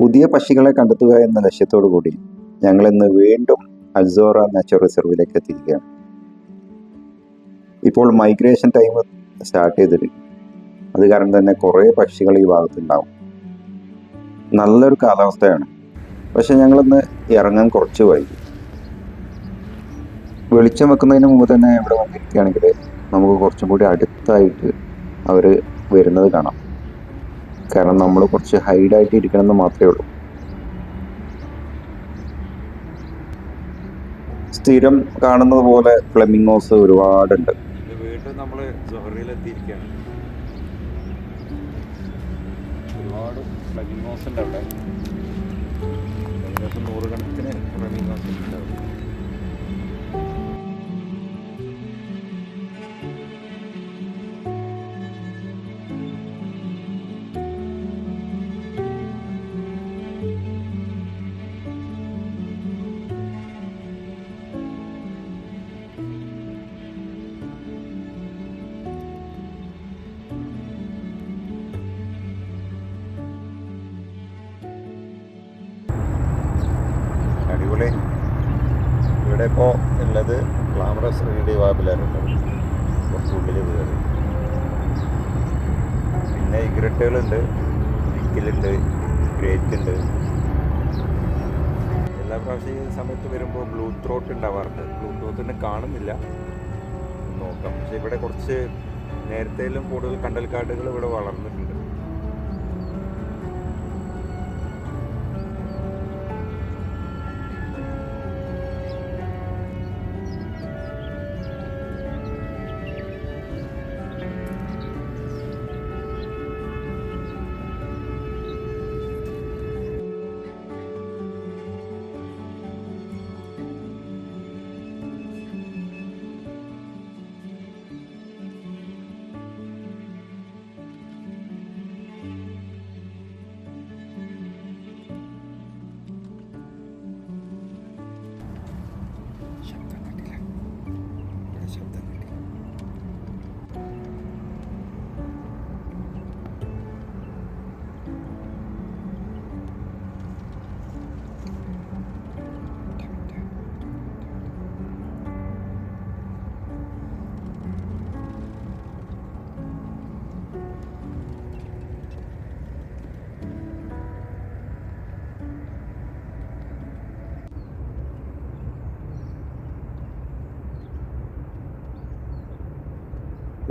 പുതിയ പക്ഷികളെ കണ്ടെത്തുക എന്ന ലക്ഷ്യത്തോടു കൂടി ഞങ്ങൾ ഇന്ന് വീണ്ടും അൽസോറ നാച്ചുറൽ റിസർവിലേക്ക് എത്തിയിരിക്കുകയാണ്. ഇപ്പോൾ മൈഗ്രേഷൻ ടൈം സ്റ്റാർട്ട് ചെയ്തിട്ട് അത് കാരണം തന്നെ കുറേ പക്ഷികൾ ഈ ഭാഗത്തുണ്ടാവും. നല്ലൊരു കാലാവസ്ഥയാണ്. പക്ഷെ ഞങ്ങളിന്ന് ഇറങ്ങാൻ കുറച്ച് വൈകി. വെളിച്ചം വെക്കുന്നതിന് മുമ്പ് തന്നെ ഇവിടെ വന്നിരിക്കുകയാണെങ്കിൽ നമുക്ക് കുറച്ചും കൂടി അടുത്തായിട്ട് അവർ വരുന്നത് കാണാം. കാരണം നമ്മൾ കുറച്ച് ഹൈഡായിട്ട് ഇരിക്കണമെന്ന് മാത്രമേ ഉള്ളൂ. സ്ഥിരം കാണുന്നത് പോലെ ഫ്ലെമിംഗോസ് ഒരുപാടുണ്ട്. വീണ്ടും നമ്മൾ ഒരുപാട് ഫ്ലെമിംഗോസ് ഉണ്ട് അവിടെ. ഏകദേശം നൂറുകണക്കിന് ഫ്ലെമിംഗോസ് ഉണ്ട്. ഇവിടെ ഇപ്പോൾ ഉള്ളത് ഗ്ലാമറസ് റീഡി വാബിലായിരുന്നു കുറച്ച് ഉള്ളിൽ കയറി പിന്നെ ഇഗ്രട്ടുകളുണ്ട് വിക്കലുണ്ട് ഗ്രേറ്റ് ഉണ്ട് എല്ലാ പ്രാവശ്യം ഈ സമയത്ത് വരുമ്പോൾ ബ്ലൂ ത്രോട്ട് ഉണ്ടാവാറുണ്ട്. ബ്ലൂ ത്രോട്ടിനെ കാണുന്നില്ല. നോക്കാം. പക്ഷെ ഇവിടെ കുറച്ച് നേരത്തേലും കൂടുതൽ കണ്ടൽക്കാടുകൾ ഇവിടെ വളർന്നിട്ടുണ്ട്.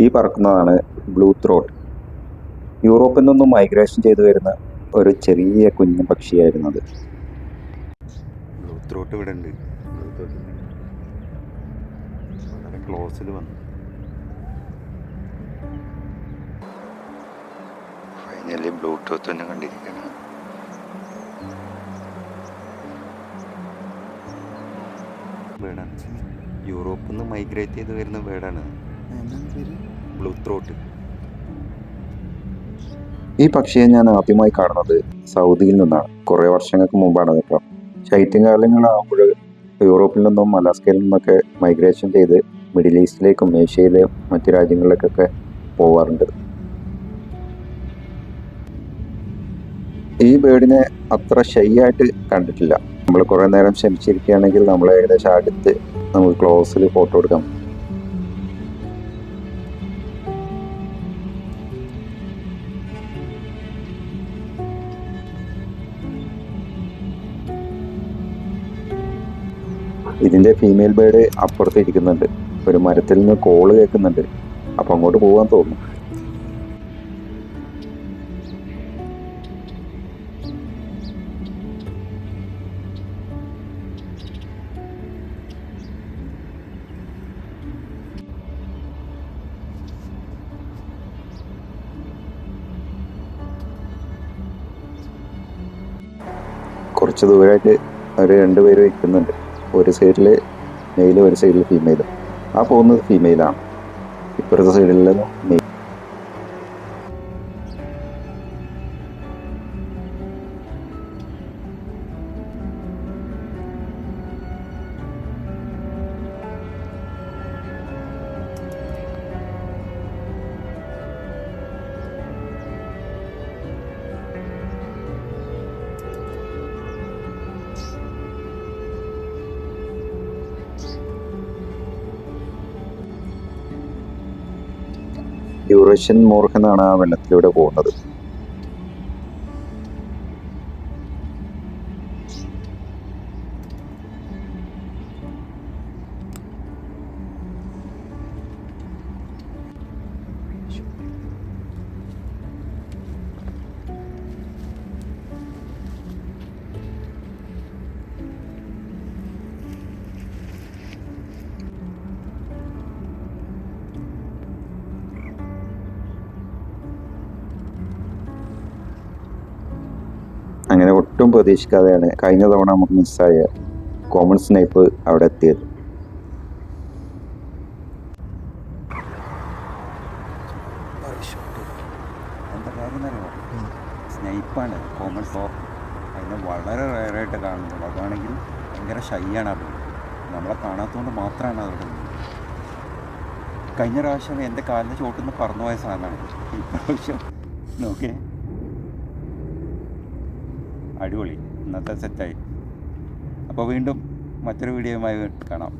ഈ പറക്കുന്നതാണ് ബ്ലൂ ത്രോട്ട്. യൂറോപ്പിൽ നിന്നും മൈഗ്രേഷൻ ചെയ്തു വരുന്ന ഒരു ചെറിയ കുഞ്ഞു പക്ഷിയായിരുന്നു അത് ബ്ലൂ ത്രോട്ട് ഇവിടെ ഉണ്ട്. ബ്ലൂ ത്രോട്ട് ക്ലോസിൽ വന്നു. ഫൈനലി ബ്ലൂടൂത്ത് തന്നെ കണ്ടിരിക്കണം യൂറോപ്പിൽ നിന്ന് മൈഗ്രേറ്റ് ചെയ്ത് വരുന്ന ബേഡാണ് ബ്ലൂ ത്രോട്ട് ഈ പക്ഷിയെ ഞാൻ ആദ്യമായി കാണുന്നത് സൗദിയിൽ നിന്നാണ്. കുറേ വർഷങ്ങൾക്ക് മുമ്പാണ് കേട്ടോ. ശൈത്യകാലങ്ങളാകുമ്പോൾ യൂറോപ്പിൽ നിന്നും അലാസ്കയിൽ നിന്നൊക്കെ മൈഗ്രേഷൻ ചെയ്ത് മിഡിൽ ഈസ്റ്റിലേക്കും ഏഷ്യയിലെ മറ്റു രാജ്യങ്ങളിലേക്കൊക്കെ പോവാറുണ്ട്. ഈ ബേർഡിനെ അത്ര ഷൈ ആയിട്ട് കണ്ടിട്ടില്ല. നമ്മൾ കുറേ നേരം ക്ഷമിച്ചിരിക്കുകയാണെങ്കിൽ നമ്മൾ ഏകദേശം അടുത്ത് നമുക്ക് ക്ലോസിൽ ഫോട്ടോ എടുക്കാം. ഇതിന്റെ ഫീമെയിൽ ബേഡ് അപ്പുറത്ത് ഇരിക്കുന്നുണ്ട്. ഒരു മരത്തിൽ നിന്ന് കോൾ കേൾക്കുന്നുണ്ട്. അപ്പം അങ്ങോട്ട് പോകാൻ തോന്നുന്നു. കുറച്ച് ദൂരമായിട്ട് അവർ രണ്ടുപേരും നിൽക്കുന്നുണ്ട്. ഒരു സൈഡിൽ മെയിലും ഒരു സൈഡിൽ ഫീമെയിലും ആ പോകുന്നത് ഫീമെയിലാണ് ഇപ്പുറത്തെ സൈഡിലുള്ളത് മെയിൽ യൂറേഷ്യൻ മൂർഖനാണ് ആ വെള്ളത്തിലൂടെ പോകുന്നത്. അങ്ങനെ ഒട്ടും പ്രതീക്ഷിക്കാതെയാണ് കഴിഞ്ഞ തവണ നമുക്ക് മിസ്സായ കോമൺ സ്നൈപ്പ് അവിടെ എത്തിയത്. സ്നൈപ്പാണ് കോമൺ സോ അതിനെ വളരെ റയറായിട്ട് കാണുന്നത് അതാണെങ്കിൽ ഭയങ്കര ഷൈയാണ് അത്. നമ്മളെ കാണാത്തതുകൊണ്ട് മാത്രമാണ് അവിടെ കഴിഞ്ഞ പ്രാവശ്യം എന്റെ കാലിന്റെ ചോട്ടിൽ നിന്ന് പറന്നുപോയ സാധനമാണ്. ഇപ്രാവശ്യം നോക്കേ അടിപൊളി. ഇന്നത്തെ സെറ്റായി. അപ്പോൾ വീണ്ടും മറ്റൊരു വീഡിയോയുമായി കാണാം.